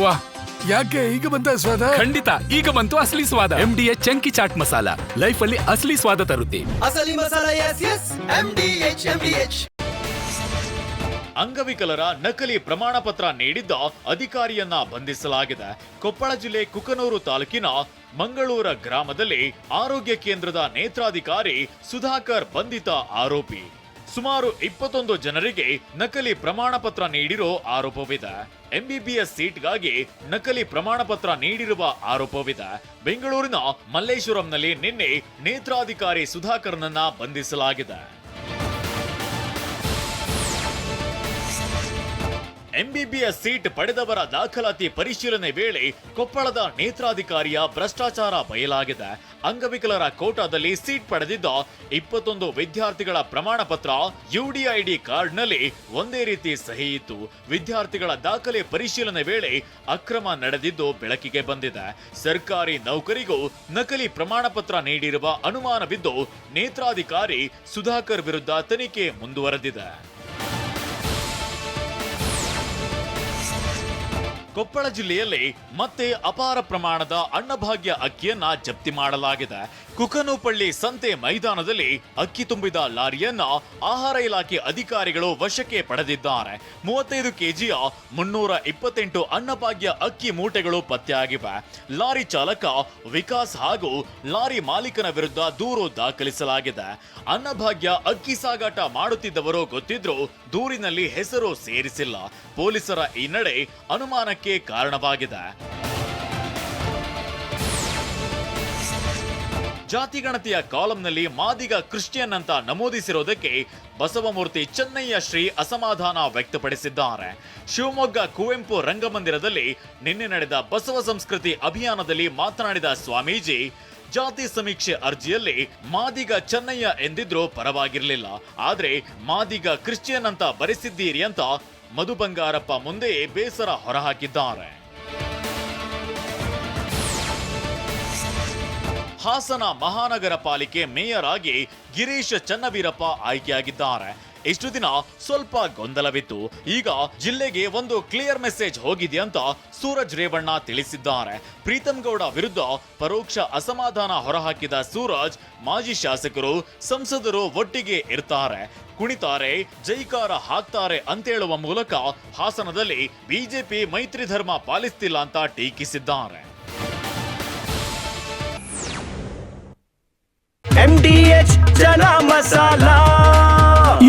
ವಾ ಯಾಕೆ ಈಗ ಬಂತ ಸ್ವಾದ ಖಂಡಿತ ಈಗ ಬಂತು ಅಸಲಿ ಸ್ವಾದ. M D H chunky chaat masala. Life ಅಲ್ಲಿ ಅಸಲಿ ಸ್ವಾದ ತರುತ್ತೆ. ಅಸಲಿ ಮಸಾಲ ಎಸ್ S M D H M D H ಅಂಗವಿಕಲರ ನಕಲಿ ಪ್ರಮಾಣ ಪತ್ರ ನೀಡಿದ್ದ ಅಧಿಕಾರಿಯನ್ನ ಬಂಧಿಸಲಾಗಿದೆ. ಕೊಪ್ಪಳ ಜಿಲ್ಲೆ ಕುಕನೂರು ತಾಲೂಕಿನ ಮಂಗಳೂರ ಗ್ರಾಮದಲ್ಲಿ ಆರೋಗ್ಯ ಕೇಂದ್ರದ ನೇತ್ರಾಧಿಕಾರಿ ಸುಧಾಕರ್ ಬಂಧಿತ ಆರೋಪಿ. ಸುಮಾರು ಇಪ್ಪತ್ತೊಂದು ಜನರಿಗೆ ನಕಲಿ ಪ್ರಮಾಣ ಪತ್ರ ನೀಡಿರೋ ಆರೋಪವಿದೆ. ಎಂಬಿಬಿಎಸ್ ಸೀಟ್ಗಾಗಿ ನಕಲಿ ಪ್ರಮಾಣ ಪತ್ರ ನೀಡಿರುವ ಆರೋಪವಿದೆ. ಬೆಂಗಳೂರಿನ ಮಲ್ಲೇಶ್ವರಂನಲ್ಲಿ ನಿನ್ನೆ ನೇತ್ರಾಧಿಕಾರಿ ಸುಧಾಕರ್ನನ್ನ ಬಂಧಿಸಲಾಗಿದೆ. ಎಂಬಿಬಿಎಸ್ ಸೀಟ್ ಪಡೆದವರ ದಾಖಲಾತಿ ಪರಿಶೀಲನೆ ವೇಳೆ ಕೊಪ್ಪಳದ ನೇತ್ರಾಧಿಕಾರಿಯ ಭ್ರಷ್ಟಾಚಾರ ಬಯಲಾಗಿದೆ. ಅಂಗವಿಕಲರ ಕೋಟಾದಲ್ಲಿ ಸೀಟ್ ಪಡೆದಿದ್ದ ಇಪ್ಪತ್ತೊಂದು ವಿದ್ಯಾರ್ಥಿಗಳ ಪ್ರಮಾಣ ಪತ್ರ ಯುಡಿಐಡಿ ಕಾರ್ಡ್ನಲ್ಲಿ ಒಂದೇ ರೀತಿ ಸಹಿ ಇತ್ತು. ವಿದ್ಯಾರ್ಥಿಗಳ ದಾಖಲೆ ಪರಿಶೀಲನೆ ವೇಳೆ ಅಕ್ರಮ ನಡೆದಿದ್ದು ಬೆಳಕಿಗೆ ಬಂದಿದೆ. ಸರ್ಕಾರಿ ನೌಕರಿಗೂ ನಕಲಿ ಪ್ರಮಾಣ ಪತ್ರ ನೀಡಿರುವ ಅನುಮಾನವಿದ್ದು ನೇತ್ರಾಧಿಕಾರಿ ಸುಧಾಕರ್ ವಿರುದ್ಧ ತನಿಖೆ ಮುಂದುವರೆದಿದೆ. ಕೊಪ್ಪಳ ಜಿಲ್ಲೆಯಲ್ಲಿ ಮತ್ತೆ ಅಪಾರ ಪ್ರಮಾಣದ ಅನ್ನಭಾಗ್ಯ ಅಕ್ಕಿಯನ್ನ ಜಪ್ತಿ ಮಾಡಲಾಗಿದೆ. ಕುಕನೂಪಳ್ಳಿ ಸಂತೆ ಮೈದಾನದಲ್ಲಿ ಅಕ್ಕಿ ತುಂಬಿದ ಲಾರಿಯನ್ನ ಆಹಾರ ಇಲಾಖೆ ಅಧಿಕಾರಿಗಳು ವಶಕ್ಕೆ ಪಡೆದಿದ್ದಾರೆ. ಮೂವತ್ತೈದು ಕೆಜಿಯ ಮುನ್ನೂರ ಇಪ್ಪತ್ತೆಂಟು ಅನ್ನಭಾಗ್ಯ ಅಕ್ಕಿ ಮೂಟೆಗಳು ಪತ್ತೆಯಾಗಿವೆ. ಲಾರಿ ಚಾಲಕ ವಿಕಾಸ್ ಹಾಗೂ ಲಾರಿ ಮಾಲೀಕನ ವಿರುದ್ಧ ದೂರು ದಾಖಲಿಸಲಾಗಿದೆ. ಅನ್ನಭಾಗ್ಯ ಅಕ್ಕಿ ಸಾಗಾಟ ಮಾಡುತ್ತಿದ್ದವರು ಗೊತ್ತಿದ್ರು ದೂರಿನಲ್ಲಿ ಹೆಸರು ಸೇರಿಸಿಲ್ಲ. ಪೊಲೀಸರ ಈ ನಡೆ ಅನುಮಾನಕ್ಕೆ ಕಾರಣವಾಗಿದೆ. ಜಾತಿಗಣತಿಯ ಕಾಲಂನಲ್ಲಿ ಮಾದಿಗ ಕ್ರಿಶ್ಚಿಯನ್ ಅಂತ ನಮೂದಿಸಿರೋದಕ್ಕೆ ಬಸವಮೂರ್ತಿ ಚೆನ್ನಯ್ಯ ಶ್ರೀ ಅಸಮಾಧಾನ ವ್ಯಕ್ತಪಡಿಸಿದ್ದಾರೆ. ಶಿವಮೊಗ್ಗ ಕುವೆಂಪು ರಂಗಮಂದಿರದಲ್ಲಿ ನಿನ್ನೆ ನಡೆದ ಬಸವ ಸಂಸ್ಕೃತಿ ಅಭಿಯಾನದಲ್ಲಿ ಮಾತನಾಡಿದ ಸ್ವಾಮೀಜಿ, ಜಾತಿ ಸಮೀಕ್ಷೆ ಅರ್ಜಿಯಲ್ಲಿ ಮಾದಿಗ ಚೆನ್ನಯ್ಯ ಎಂದಿದ್ರೂ ಪರವಾಗಿರಲಿಲ್ಲ. ಆದರೆ ಮಾದಿಗ ಕ್ರಿಶ್ಚಿಯನ್ ಅಂತ ಬರೆಸಿದ್ದೀರಿ ಅಂತ ಮಧು ಬಂಗಾರಪ್ಪ ಮುಂದೆ ಬೇಸರ ಹೊರಹಾಕಿದ್ದಾರೆ. ಹಾಸನ ಮಹಾನಗರ ಪಾಲಿಕೆ ಮೇಯರ್ ಆಗಿ ಗಿರೀಶ್ ಚನ್ನವೀರಪ್ಪ ಆಯ್ಕೆಯಾಗಿದ್ದಾರೆ. ಇಷ್ಟು ದಿನ ಸ್ವಲ್ಪ ಗೊಂದಲವಿತ್ತು. ಈಗ ಜಿಲ್ಲೆಗೆ ಒಂದು ಕ್ಲಿಯರ್ ಮೆಸೇಜ್ ಹೋಗಿದೆ ಅಂತ ಸೂರಜ್ ರೇವಣ್ಣ ತಿಳಿಸಿದ್ದಾರೆ. ಪ್ರೀತಂ ಗೌಡ ವಿರುದ್ಧ ಪರೋಕ್ಷ ಅಸಮಾಧಾನ ಹೊರಹಾಕಿದ ಸೂರಜ್, ಮಾಜಿ ಶಾಸಕರು, ಸಂಸದರು ಒಟ್ಟಿಗೆ ಇರ್ತಾರೆ. ಕುಣಿತಾರೆ, ಜೈಕಾರ ಹಾಕ್ತಾರೆ ಅಂತೇಳುವ ಮೂಲಕ ಹಾಸನದಲ್ಲಿ ಬಿಜೆಪಿ ಮೈತ್ರಿ ಧರ್ಮ ಪಾಲಿಸ್ತಿಲ್ಲ ಅಂತ ಟೀಕಿಸಿದ್ದಾರೆ. ಎಂಡಿಎಚ್ ಜನ ಮಸಾಲ.